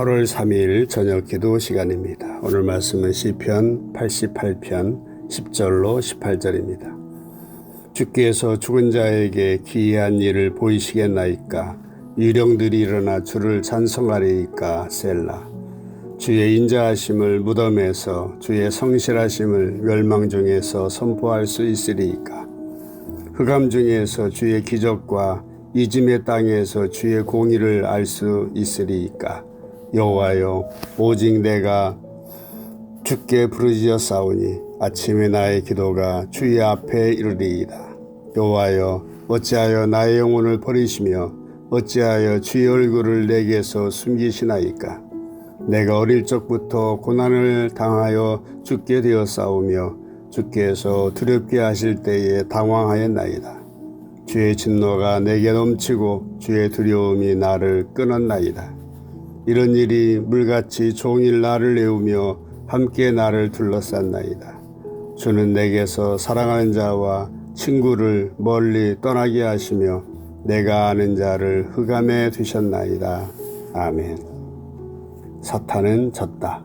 8월 3일 저녁 기도 시간입니다. 오늘 말씀은 시편 88편 10절로 18절입니다. 주께서 죽은 자에게 기이한 일을 보이시겠나이까? 유령들이 일어나 주를 찬송하리이까? 셀라. 주의 인자하심을 무덤에서 주의 성실하심을 멸망 중에서 선포할 수 있으리이까? 흑암 중에서 주의 기적과 이짐의 땅에서 주의 공의를 알 수 있으리이까 여호와여 오직 내가 주께 부르짖어 싸우니 아침에 나의 기도가 주의 앞에 이르리이다. 여호와여 어찌하여 나의 영혼을 버리시며 어찌하여 주의 얼굴을 내게서 숨기시나이까? 내가 어릴 적부터 고난을 당하여 죽게 되어 싸우며 주께서 두렵게 하실 때에 당황하였나이다. 주의 진노가 내게 넘치고 주의 두려움이 나를 끊었나이다. 이런 일이 물같이 종일 나를 내우며 함께 나를 둘러쌌나이다. 주는 내게서 사랑하는 자와 친구를 멀리 떠나게 하시며 내가 아는 자를 흑암에 두셨나이다. 아멘. 사탄은 졌다.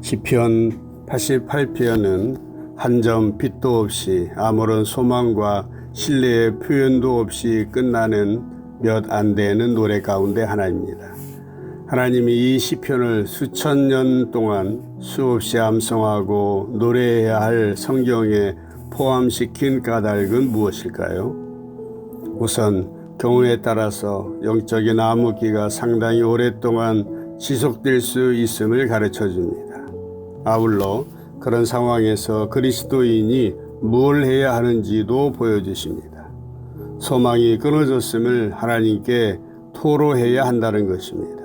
시편 88편은 한 점 빛도 없이 아무런 소망과 신뢰의 표현도 없이 끝나는 몇 안 되는 노래 가운데 하나입니다. 하나님이 이 시편을 수천 년 동안 수없이 암송하고 노래해야 할 성경에 포함시킨 까닭은 무엇일까요? 우선 경우에 따라서 영적인 암흑기가 상당히 오랫동안 지속될 수 있음을 가르쳐 줍니다. 아울러 그런 상황에서 그리스도인이 뭘 해야 하는지도 보여주십니다. 소망이 끊어졌음을 하나님께 토로해야 한다는 것입니다.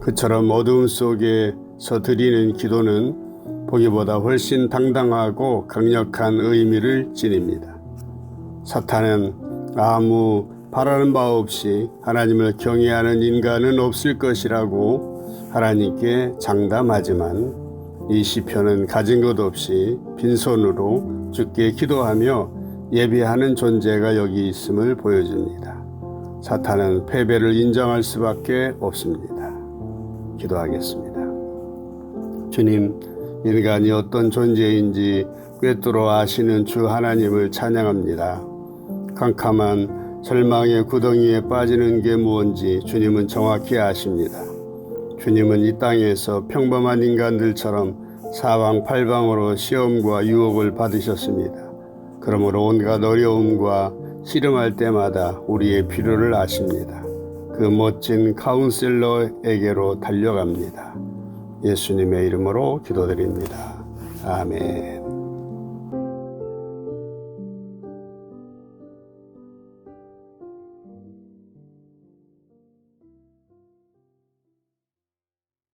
그처럼 어두움 속에서 드리는 기도는 보기보다 훨씬 당당하고 강력한 의미를 지닙니다. 사탄은 아무 바라는 바 없이 하나님을 경외하는 인간은 없을 것이라고 하나님께 장담하지만 이 시편은 가진 것 없이 빈손으로 주께 기도하며 예비하는 존재가 여기 있음을 보여줍니다. 사탄은 패배를 인정할 수밖에 없습니다. 기도하겠습니다. 주님, 인간이 어떤 존재인지 꿰뚫어 아시는 주 하나님을 찬양합니다. 캄캄한 절망의 구덩이에 빠지는 게 무언지 주님은 정확히 아십니다. 주님은 이 땅에서 평범한 인간들처럼 사방팔방으로 시험과 유혹을 받으셨습니다. 그러므로 온갖 어려움과 씨름할 때마다 우리의 필요를 아십니다. 그 멋진 카운셀러에게로 달려갑니다. 예수님의 이름으로 기도드립니다. 아멘.